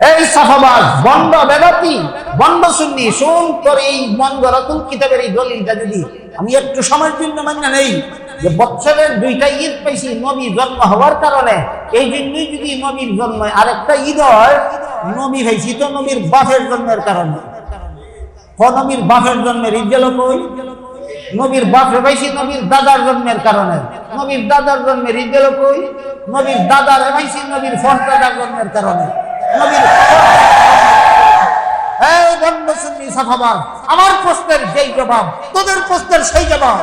এই সাফাবাজ বন্ড বেদাতি বন্ড শুননি শুন তোর এই মন্দ রতুল কিতাবের এই দলিলটা যদি আমি একটু সময়ের জন্য মান্য নেই, যে বছরের দুইটা ঈদ পাইছি নবী জন্ম হওয়ার কারণে, এই জন্যই যদি নবীর জন্ম আরেকটা ঈদ হয়, নবী হয়েছি তো নবীর বাপের জন্মের কারণে। নবীর বাপের জন্মের ঈদ গেল কই? নবীর বাপ পাইছি নবীর দাদার জন্মের কারণে। নবীর দাদার জন্মের ঈদ গেল কই? নবীর দাদার পাইছি নবীর ফোন দাদার জন্মের কারণে। সাফাবাদ। আমার প্রশ্নের জবাব, তোদের প্রশ্নের সেই জবাব।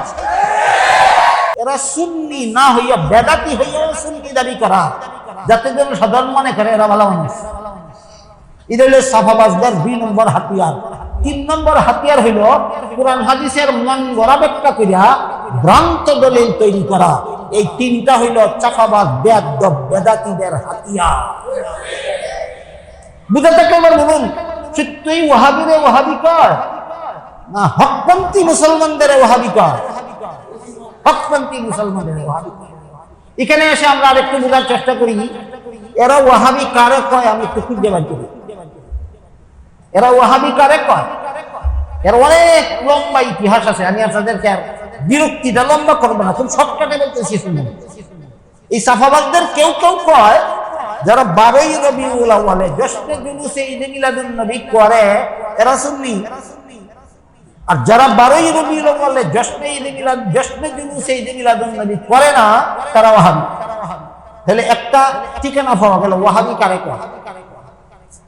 এরা সুন্নি না হইয়া বেদাতি হইয়াও সুন্নি দাবি করা। যাতে যেন সাধারণ মনে করে, এরা ভালো মানুষ। দুই নম্বর হাতিয়ার। তিন নম্বর হাতিয়ার হইল হাদিসের মন করিয়া ভ্রান্ত দলিল তৈরি করা। এই তিনটা হইল চাফাবাজ বেদ বেদাতিদের হাতিয়ার। বুঝাতে কেমন বলুন তুই ওহাবিরে ওহাবি কর? না, হকপন্থী মুসলমানদের ওহাবি কর? হকপন্থী মুসলমানদের ওহাবি এখানে এসে আমরা আরেকটু বোঝার চেষ্টা করি, এরা ওহাবি কারে কয়? আমি একটু খুঁজে বার করি। এরা ওহাবি কারে কয়? এর অনেক লম্বা ইতিহাস আছে, আমি আপনাদেরকে আর বিরক্তিটা লম্বা করব না, খুব শর্টকাটে বলতেছি শুনুন। এই সাফাবাদদের কেউ কেউ কয় যারা বারোই রবি উলাওয়ালে জশ্নে জুলুসে ঈদে মিলাদুন নবী করে, এরা সুন্নি। আর যারা বারোই রবি উলাওয়ালে জশ্নে ঈদে মিলাদ জশ্নে জুলুসে ঈদে মিলাদুন নবী করে না, তারা ওয়াহাবি। তাহলে একটা ঠিকানা পাওয়া গেল, ওয়াহাবি কারে কয়?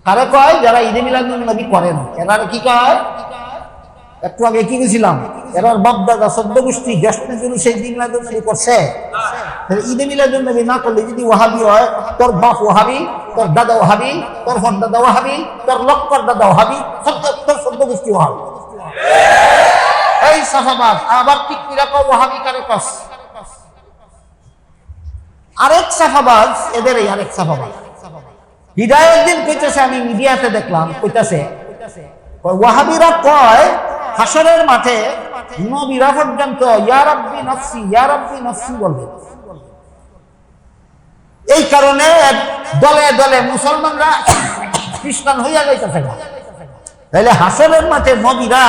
কারে কয়? যারা ঈদে মিলাদুন নবী করে না, এরা কি কয়? একটু আগে কি গেছিলাম এরার বাপ দাদা সদ্য গোষ্ঠী জশ্নে জুলুসে ঈদে মিলাদুন নবী করছে। ঈদে মিলাদুন নবী না করলে যদি ওহাবি হয়, তোর বাপ ওহাবি তোর দাদা ওয়াহাবি, তোর ফোন দাদা ওয়াহাবি, তোর লক্কর দাদা সদ্য তোর সদ্য গোষ্ঠী ওয়াহাবি। এই সাফাবাদ আবার ঠিক কীরকম ওয়াহাবি কারে কস? আরেক সাফাবাজ এদের এই আরেক সাফাবাজ হৃদয়উদ্দিন কইতেছে, আমি মিডিয়াতে দেখলাম, কইতাছে, ওয়াহাবিরা কয় হাসরের মাঠে নবীরা পর্যন্ত ইয়ারাব্বি নফসি ইয়ারাব্বি নফসি বলবে এই কারণে দলে দলে মুসলমানরা খ্রিস্টান হইয়া যাইতেছে না। তাহলে হাসরের মাঠে নবীরা,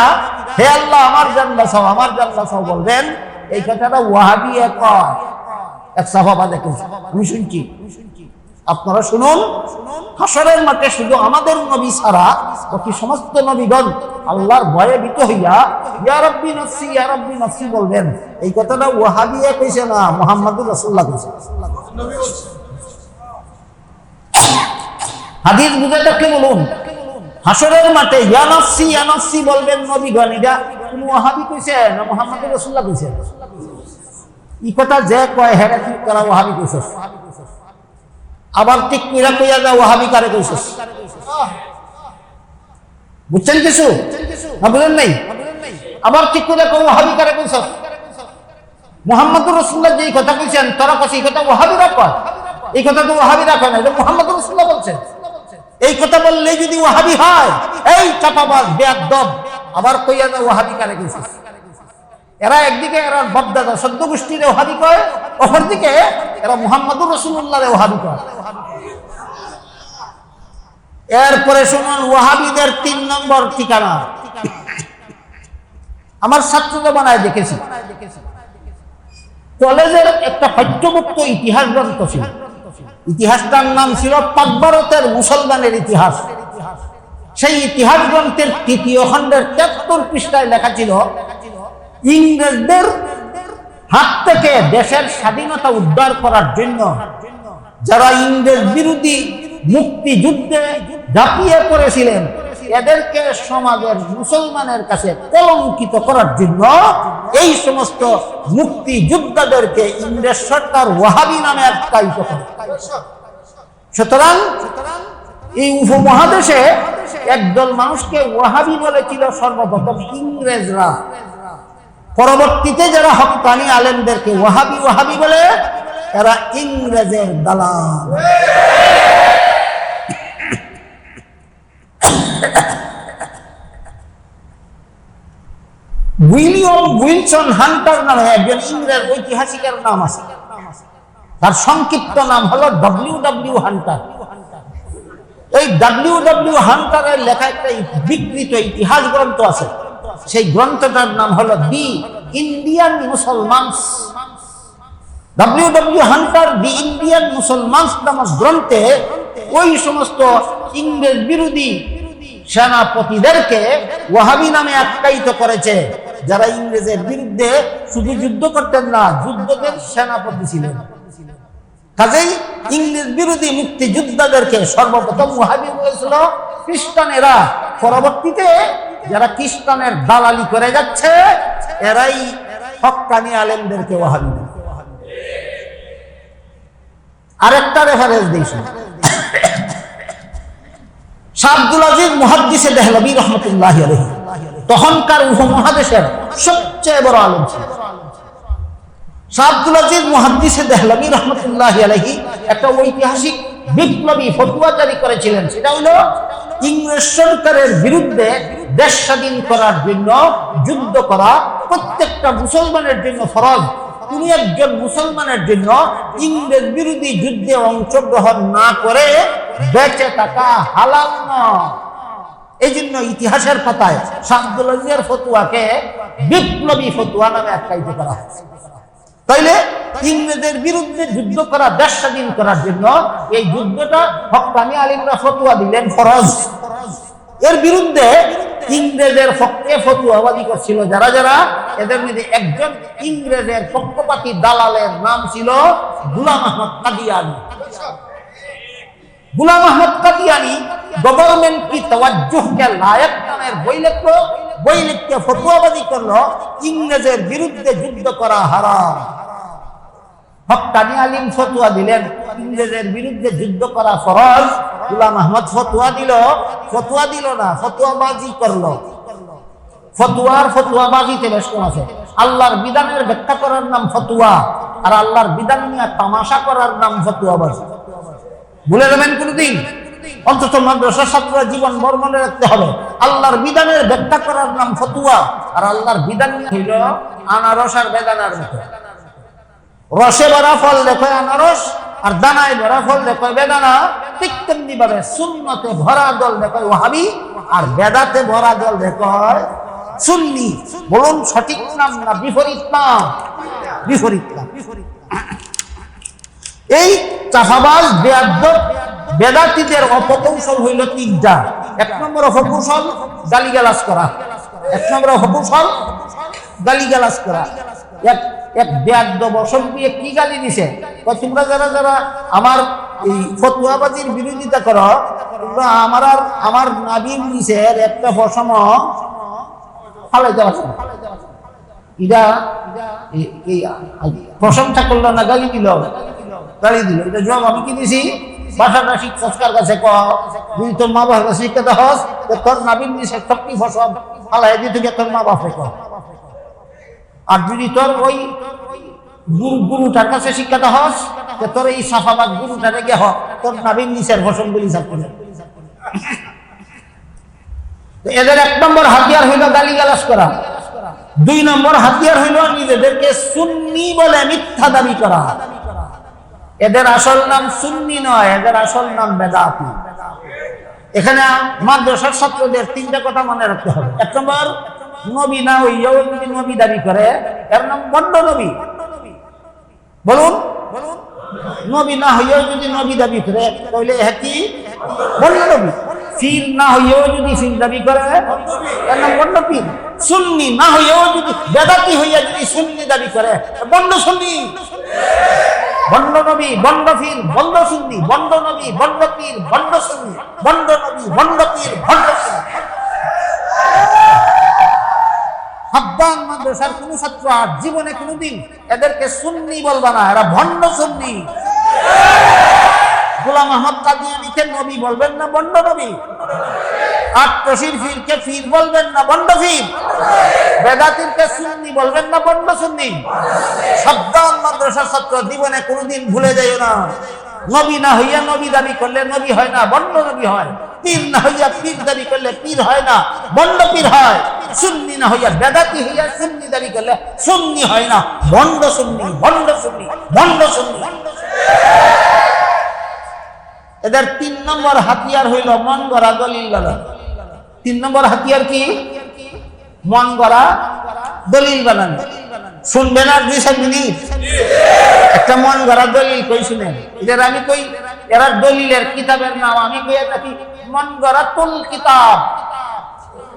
হে আল্লাহ, আমার জান বাঁচাও আমার জান বাঁচাও বলবেন এই কথাটা ওয়াহাবি এক। এক সাফাবা দেখেন আমি শুনছি আপনারা শুনুন। হাসরের মাঠে শুধু আমাদের নবী ছাড়া বাকি সমস্ত নবীগণ আল্লাহর ভয়ে ভীত হইয়া, ইয়া রাব্বি নফসি, ইয়া রাব্বি নফসি বলবেন এই কথাটা ওয়াহাবিয়া কইছে না, মুহাম্মাদুর রাসূলুল্লাহ কইছে। হাদিস বুঝাতে কে বলুন? হাসরের মাঠে ইয়া নফসি ইয়া নফসি বলবেন নবীগণ, এটা কোন ওয়াহাবি কইছে না মুহাম্মাদুর রাসূলুল্লাহ কইছে? ই কথা যে কয়, হেরা কি করা ওয়াহাবি কইছে? আবার ঠিক কইরা কইয়া যা ওয়াহাবি কারে কইছস? বুঝছেন কিছু? না বুঝেন নাই? আবার ঠিক কইরা কই ওয়াহাবি কারে কইছস? মুহাম্মদুর রাসূলুল্লাহ যেই কথা কইছেন, তোরা কইছিস এই কথা ওয়াহাবিরা কয়। এই কথা তো ওয়াহাবিরা কয় না, এটা মুহাম্মদুর রাসূলুল্লাহ বলছেন। এই কথা বললে যদি ওয়াহাবি হয়, এই চাপাবাজ, বেয়াদব, আবার কইয়া যা ওয়াহাবি কারে কইছস? এরা একদিকে এরা ববদাদা সদ্য গোষ্ঠীর ওহাবি কয় অপরদিকে এরা মুহাম্মদুর রসুল্লাহ ওহাবি কয় এরপরে শুনুন, ওয়াহাবিদের তিন নম্বর ঠিকানা। আমার ছাত্রদের বানায় দেখেছি। কলেজের একটা পাঠ্যভুক্ত ইতিহাস গ্রন্থ ছিল। ইতিহাসটার নাম ছিল পাক ভারতের মুসলমানের ইতিহাস। সেই ইতিহাস গ্রন্থের তৃতীয় খণ্ডের তেত্তর পৃষ্ঠায় লেখা ছিল ইংরেজদের হাত থেকে দেশের স্বাধীনতা উদ্ধার করার জন্য যারা ইংরেজ বিরোধী মুক্তিযুদ্ধে ঝাঁপিয়ে পড়েছিলেন, এদেরকে সমাজের মুসলমানের কাছে কলঙ্কিত করার জন্য এই সমস্ত মুক্তিযোদ্ধাদেরকে ইংরেজ সরকার ওয়াহাবি নামে আখ্যায়িত করে। সুতরাং এই উপমহাদেশে একদল মানুষকে ওয়াহাবি বলেছিল সর্বপ্রথম ইংরেজরা। পরবর্তীতে যারা হকানি আলেমদেরকে ওয়াহাবি ওয়াহাবি বলে এরা ইংরেজের দালাল। উইলিয়ম উইলসন হান্টার নামে একজন ইংরেজ ঐতিহাসিকের নাম আছে। তার সংক্ষিপ্ত নাম হলো ডব্লিউ ডব্লিউ হান্টার। এই ডাব্লিউ ডাব্লিউ হান্টারের লেখা একটা বিকৃত ইতিহাস গ্রন্থ আছে। সেই গ্রন্থটার নাম হলো the Indian Musalmans. Hunter the Indian Musalmans নামক গ্রন্থে ওই সমস্ত ইংরেজ বিরোধী সেনাপতিদেরকে ওয়াহাবি নামে আখ্যায়িত করেছে, যারা ইংরেজের বিরুদ্ধে শুধু যুদ্ধ করতেন না, যুদ্ধদের সেনাপতি ছিলেন। কাজেই ইংরেজ বিরোধী মুক্তিযোদ্ধাদেরকে সর্বপ্রথম ওয়াহাবি হয়েছিল খ্রিস্টানেরা, পরবর্তীতে যারা খ্রিস্টানের দালালি করে যাচ্ছে, এরাই হক্কানি আলেমদেরকে ওয়াহাবি বলে। আরেকটা রেফারেন্স দিয়েছি উপমহাদেশের সবচেয়ে বড় আলম একটা ঐতিহাসিক বিপ্লবী করেছিলেন। সেটা ইংরেজ সরকারের বিরুদ্ধে দেশ স্বাধীন করার জন্য, যুদ্ধ করা, প্রত্যেকটা মুসলমানের জন্য ফরজ। তিনি একজন মুসলমানের জন্য ইংরেজ বিরোধী যুদ্ধে অংশগ্রহণ না করে বেঁচে থাকা হালাল এই জন্য ইতিহাসের পাতায় শামদুল আজিজের ফতুয়াকে বিপ্লবী ফতুয়া নামে আখ্যায়িত করা হয়েছে। তাইলে ইংরেজের বিরুদ্ধে যুদ্ধ করা দেশ স্বাধীন করার জন্য এই যুদ্ধটা হকানি আলিমরা ফতুয়া দিলেন ফরজ। এর বিরুদ্ধে ইংরেজের পক্ষে ফতুয়াবাদী করছিল। যারা যারা, এদের মধ্যে একজন ইংরেজের পক্ষপাতী দালালের নাম ছিল গুলাম আহমদ কাদিয়ানি। গুলাম আহমদ কাদিয়ানি গভর্নমেন্ট কি তওয়াজ্জুহ কে লায়ক নামের বই বই লিখতে ফতুয়াবাদী করল, ইংরেজের বিরুদ্ধে যুদ্ধ করা হারাম। হকানি আলিম ফতুয়া দিলেন, ইংরেজের বিরুদ্ধে যুদ্ধ করা ফরজ। গুলাম আহমদ ফতুয়া দিল ফতুয়া দিল না ফতুয়াবাজি করল। ফতুয়ার ফতুয়াবাজিতে কম আছে। আল্লাহর বিধানের ব্যাখ্যা করার নাম ফতুয়া, আর আল্লাহর বিধান নিয়ে তামাশা করার নাম ফতুয়াবাজি ভুলে যাবেন কোনদিন? অন্তত মাদ্রাসা ছাত্ররা জীবন ভর মনে রাখতে হবে। আল্লাহর বিধানের ব্যাখ্যা করার নাম ফতুয়া, আর আল্লাহর বিধান হইল আনারস আর বেদানার মতো। রসে ভরা ফল দেখো আনারস, আর দানায় ভরা ফল দেখো বেদানা। ভাবে শূন্যতে ভরা দল দেখো ওহাবি আর বেদাতে ভরা দল দেখো সুন্নি। বলুন সঠিক নাম না বিপরীত নাম? বিপরীত নাম। এই চাষাবাজ বেয়াদ্দ, বেদাতিদের অপকৌশল হইল তিনটা। এক নম্বর অপকৌশল, গালিগালাজ করা। এক নম্বর অপকৌশল, গালিগালাজ করা। এক এক বেয়াদ্দ বসন দিয়ে কি গালি দিছে? তোমরা যারা যারা আমার এই ফতুয়াবাজির বিরোধিতা করো, তোমরা আমার আর আমার নাবিম নিচের একটা ফসম ফালাইতে পারছ। ইরা প্রশংসা করল না, গালি দিল গালি দিল। এটা জবাব আমি কি দিছি? কাছে ক, তুই তোর মা বাবার কাছে শিক্ষাতে হস তোর নাবিন দিছে সবটি ফসল ফালাই দিয়ে তুই তোর মা বাপে আর যদি তোর ওই গুরু গুরুটার কাছে শিক্ষাতে হস তোর এই সাফাবাদ গুরুটা রেগে হ, তোর নাবিন নিচের ফসল বলি সাপ করে। এদের এক নম্বর হাতিয়ার হইল গালি গালাস করা। দুই নম্বর হাতিয়ার হইল নিজেদেরকে সুন্নি বলে মিথ্যা দাবি করা। এদের আসল নাম সুন্নি নয়, এদের আসল নাম বেদাতি। এখানে মাদ্রাসার ছাত্রদের তিনটা কথা মনে রাখতে হবে। এক নম্বর নবী না হইয়াও যদি নবী দাবি করে। এর নাম বড্ড নবী। বলুন। নবী না হইয়াও যদি নবী দাবি করে, তাহলে কি? বন্য নবী। ফির না হইয়াও যদি ফির দাবি করে, এর নাম বন্য পীর। সুন্নি না হইয়াও যদি বেদাতি হইয়া যদি সুন্নি দাবি করে বন্য সুন্নি। বন্ড নবী বন্ড ফির বন্ড সুন্নি বন্ড নবী বন্ড পীর বন্ড সুন্নি বন্ড নবী বন্ড পীর বন্ড সুন্নি সাবধান মাদ্রাসার কোন ছাত্র আর জীবনে কোনোদিন এদেরকে সুন্নি বলবা না, এরা ভণ্ড সুন্নি। গোলাম আহমদ কাদিয়ানিকে নবী বলবেন না বন্ড নবী? আর তসির ফিরকে ফির বলবেন না বন্ড ফির? বেদাতিরকে সুন্নি বলবেন না বন্ড সুন্নি? সাবধান মাদ্রাসার ছাত্র জীবনে কোনোদিন ভুলে যাইও না। নবী না হইয়া নবী দাবি করলে নবী হয় না বন্ড নবী হয়। পীর না হইয়া পীর দাবি করলে পীর হয় না বন্ড পীর হয়। সুন্নি না হইয়া বেদাতি হইয়া সুন্নি দাবি করলে সুন্নি হয় না বন্ড সুন্নি বন্ড সুন্নি বন্ড সুন্নি। এদের তিন নম্বর হাতিয়ার হইল মন গড়া দলিল বানানো তিন নম্বর হাতিয়ার কি? মন গড়া দলিল বানানো। শুনবেন আর দুই, চার মিনিট। একটা মন গড়া দলিল কই শুনেন? এদের আমি কই? এরা দলিলের কিতাবের নাম আমি কই থাকি মন গড়া তুল কিতাব।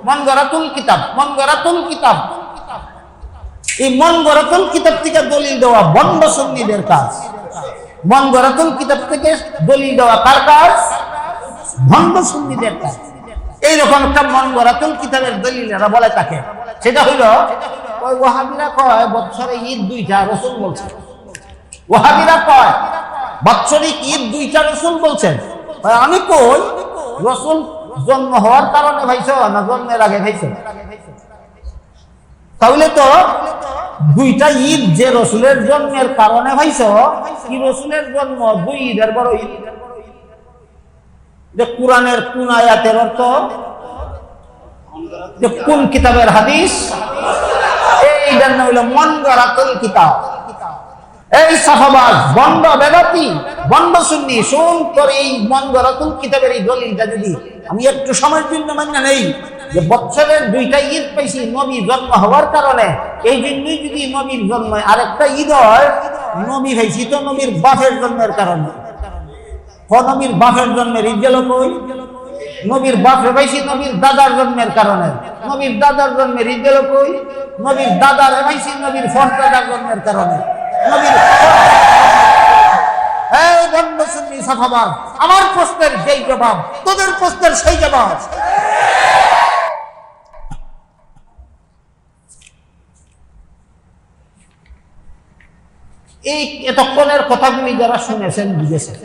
মন গড়া তুল কিতাব, মন গড়া তুল কিতাব। এই মন গড়াতুল কিতাব থেকে দলিল দেওয়া বন্ড সন্নিদের কাজ। মন গড়াতুল কিতাব থেকে দলিল দেওয়া কার কাজ? ভণ্ড সন্নিদের কাজ। এইরকম একটা মন গড়াতুল কিতাবের দলিল এরা বলে তাকে সেটা হইল ওহাবিরা কয়, বৎসরে ঈদ দুইটা রসুল বলছে ওহাবিরা কয় বাৎসরিক ঈদ দুইটা রসুল বলছেন। আমি কই, রসুল জন্ম হওয়ার কারণে ভাইছ না জন্মের আগে ভাইছ? তাহলে তো দুইটা ঈদ যে রসুলের জন্মের কারণে ভাইছ, কি রসুলের জন্ম? দুই ঈদের বড় ঈদ। কোরআনের কোন আয়াতের অর্থ? যে কোন কিতাবের হাদিস? এই জন্য হইল মন গড়াতুল কিতাব। এই সাফাবাজ বন্ড বেদাতি বন্ড শুননি শুন তোর এই মন গড়াতুল কিতাবের এই দলিলটা যদি আমি একটু সময়ের জন্য মান্য নেই, যে বছরের দুইটা ঈদ পাইছি নবী জন্ম হওয়ার কারণে, এই জন্যই যদি নবীর জন্ম আরেকটা ঈদ হয়, নবী হয়েছি তো নবীর বাফের জন্মের কারণে। নবীর বাপের জন্মের ঈদ গেল কই? নবীর বাপে পাইছি নবীর দাদার জন্মের কারণে। নবীর দাদার জন্মের ঈদ গেল কই? নবীর দাদার পাইছি নবীর ফর দাদার জন্মের কারণে। নবীর আমার প্রশ্নের যেই জবাব, তোদের প্রশ্নের সেই জবাব। এই এতক্ষণের কথাগুলি যারা শুনেছেন, বুঝেছেন।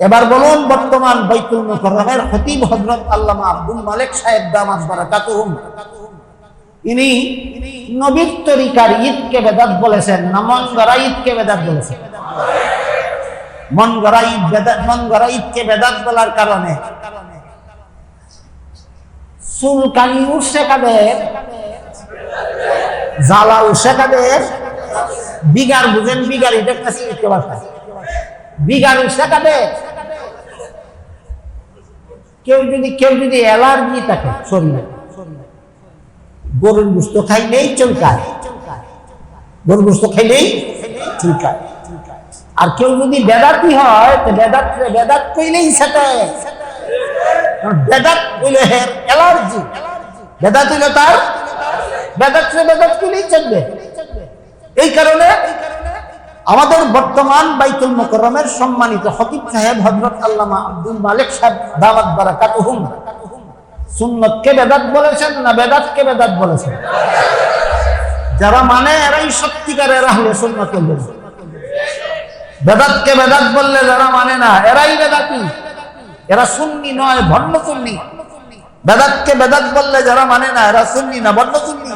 এবার বলুন, বর্তমান বাইতুল মুকররমের খতিব হযরত আল্লামা আব্দুল মালিক সাহেব দামাত বারাকাতুহুম। ইনি নবীর তরিকার ঈদকে বেদাত বলেছেন, না মন গড়া ঈদকে বেদাত বলেছেন? মন গড়া ঈদ বেদাত মন গড়া ঈদকে বেদাত বলার কারণে চুলকানি উঠছে কাদের? জ্বালা উঠছে কাদের? বিগার বুঝেন, বিগার এটা কাছে বিগার উঠছে কাদের? কেউ যদি কেউ যদি অ্যালার্জি থাকে, শরীরে, গরুর গুস্ত খাইলেই চুলকায়। গরুর গুস্ত খাইলেই চুলকায়। আর কেউ যদি বেদাতি হয়, তো বেদাত বেদাত কইলেই সেটা। বেদাত কইলে অ্যালার্জি। বেদাত হইলে তার, বেদাত বেদাত কইলেই চলবে। এই কারণে আমাদের বর্তমান বাইতুল মুকররমের সম্মানিত খতিব সাহেব হযরত আল্লামা আব্দুল মালিক সাহেব সুন্নতকে বেদাত বলেছেন না বেদাতকে বেদাত বলেছেন? যারা মানে এরাই সত্যিকারের আহলে বেদাতকে বেদাত বললে যারা মানে না, এরাই বেদাতি। এরা সুন্নি নয় ভণ্ড সুন্নি। বেদাতকে বেদাত বললে যারা মানে না, এরা সুন্নি না ভণ্ড সুন্নি।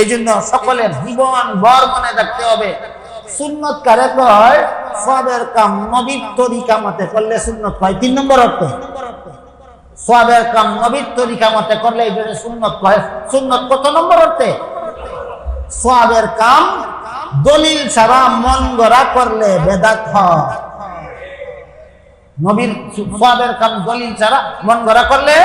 এই জন্য সকলের জীবন বর মনে রাখতে হবে। সুন্নত কারে কয়? সবের কাম নবীর তরিকা মতে করলে সুন্নত কয় তিন নম্বর অর্থ সবের কাম নবীর তরিকা মতে করলে এই সুন্নত কয় সুন্নত কত নম্বর অর্থে? সবের কাম দলিল ছাড়া মন গড়া করলে বেদাত হয়। নবীর সবের কাম দলিল ছাড়া মন গড়া করলে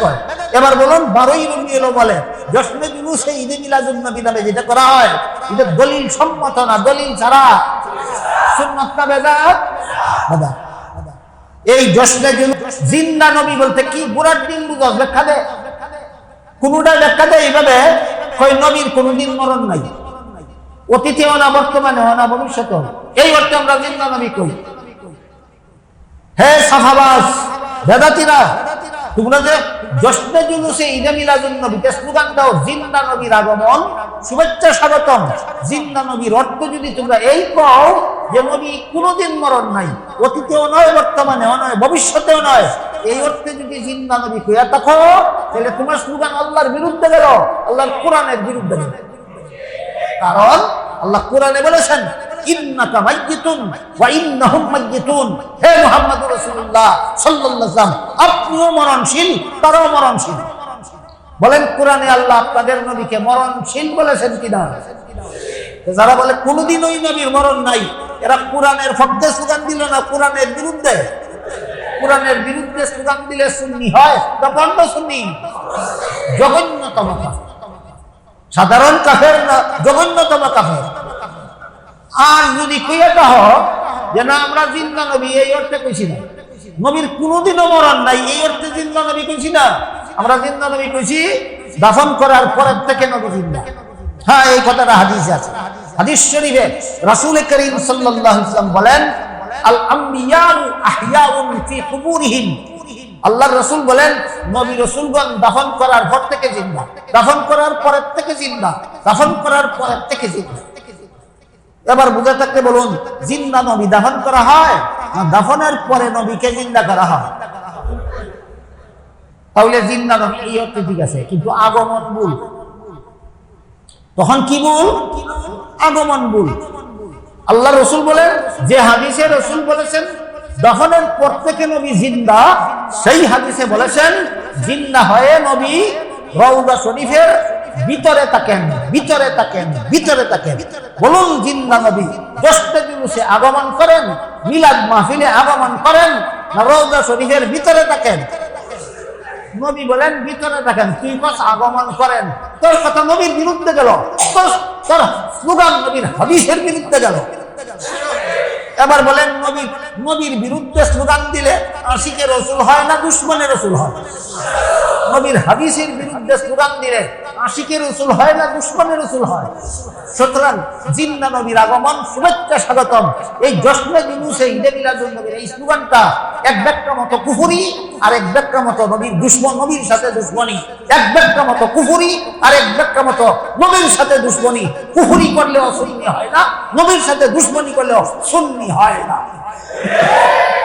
কয়। এবার বলুন, বারোই রবিউল বলে জশ্নে জুলুসে ঈদে মিলাদুন নবী নামে যেটা করা হয়, এটা দলিল সম্মত না, দলিল ছাড়া। সুন্নত না বেদাত? জিন্দা নবী বলতে কি বুড়ার দিন ব্যাখ্যা দে। কোনটা ব্যাখ্যা দেয় এইভাবে? কই নবীর কোনদিন মরণ নাই। অতীতেও না, বর্তমানেও না, ভবিষ্যতেও এই অর্থে আমরা জিন্দা নবী কই। হে সাফাবাস, বেদাতিরা তোমরা যে জশ্নে জুলুসে ঈদে মিলাদুন নবীতে স্লোগান দাও জিন্দা নবীর আগমন, শুভেচ্ছা স্বাগতম। জিন্দা নবীর অর্থ যদি তোমরা এই কও যে নবী কোনোদিন মরণ নাই, অতীতেও নয়, বর্তমানেও নয়, ভবিষ্যতেও নয়, এই অর্থে যদি জিন্দা নবী কইয়া থাকো, তাহলে তোমার স্লোগান আল্লাহর বিরুদ্ধে গেল, আল্লাহর কোরআনের বিরুদ্ধে গেল। কারণ আল্লাহ কোরআনে বলেছেন ইন্নাকা মাইয়িতুন ওয়া ইন্নাহুম মাইয়িতুন। হে রাসূলুল্লাহ সাল্লাল্লাহু আলাইহি আপনিও মরণশীল, তারাও মরণশীল। বলেন, কোরআনে আল্লাহ আপনাদের নবীকে মরণশীল বলেছেন কিনা? যারা বলে, কোনোদিন ওই নবীর মরণ নাই, এরা কোরআনের পক্ষে স্লোগান দিল না কোরআনের বিরুদ্ধে? কোরআনের বিরুদ্ধে স্লোগান দিলে সুন্নি হয় বন্ধ সুন্নি? জঘন্যতম সাধারণ কাফের না, জঘন্যতম কাফের। আর যদি যে না, আমরা জিন্দা নবী, এই অর্থে কইছি না। নবীর কোনোদিনও মরণ নাই, এই অর্থে জিন্দা নবী কইছি না। আমরা জিন্দা নবী কইছি, দাফন করার পরের থেকে নবী জিন্দা। হ্যাঁ এই কথাটা হাদিসে আছে। হাদিস শরীফে রাসূল করিম সাল্লাল্লাহু আলাইহি বলেন, আল আম্বিয়াউ আহইয়াউন ফি কুবুরিহিম। আল্লাহর রসুল বলেন, নবী রসুলগণ দাফন করার পর থেকে জিন্দা, দাফন করার পরের থেকে জিন্দা, দাফন করার পরের থেকে জিন্দা। এবার বুঝে থাকতে বলুন, জিন্দা নবী দাফন করা হয় দাফনের পরে নবীকে জিন্দা করা হয়? তাহলে জিন্দা নবী এই অর্থে ঠিক আছে, কিন্তু আগমন ভুল। তখন কি ভুল? আগমন ভুল। আল্লাহ রসুল বলেন, যে হাদিসে রসুল বলেছেন, দফনের পর থেকে নবী জিন্দা, সেই হাদিসে বলেছেন, জিন্দা হয়ে নবী রৌদা শরীফের ভিতরে থাকেন ভিতরে থাকেন ভিতরে থাকেন। বলুন, জিন্দা নবী, দশটা দিবসে আগমন করেন, মিলাদ মাহফিলে আগমন করেন, না রৌদা শরীফের ভিতরে থাকেন? নবী বলেন, ভিতরে থাকেন। তুই কস আগমন করেন? তোর কথা নবীর বিরুদ্ধে গেল। তোর তোর স্লোগান নবীর হাদিসের বিরুদ্ধে গেল। এবার বলেন, নবী, নবীর বিরুদ্ধে স্লোগান দিলে আশিকে রসুল হয় না দুশ্মনের রসুল হয়? নবীর হাদিসের বিরুদ্ধে স্লোগান দিলে আশিকের রসুল হয় না, দুশ্মনের রসুল হয়। সুতরাং জিন্দা নবীর আগমন, শুভেচ্ছা স্বাগতম। এই জশ্নে দিনুসে ঈদে মিলাদুল নবীর এই স্লোগানটা এক ব্যাখ্যা মতো কুফুরি, আর এক ব্যাখ্যা মতো নবীর দুশ্মন, নবীর সাথে দুশ্মনী। এক ব্যাখ্যা মতো কুফুরি, আর এক ব্যাখ্যা মতো নবীর সাথে দুশ্মনী। কুফুরি করলে সুন্নি হয় না, নবীর সাথে দুশ্মনী করলেও সুন্নি হয় না।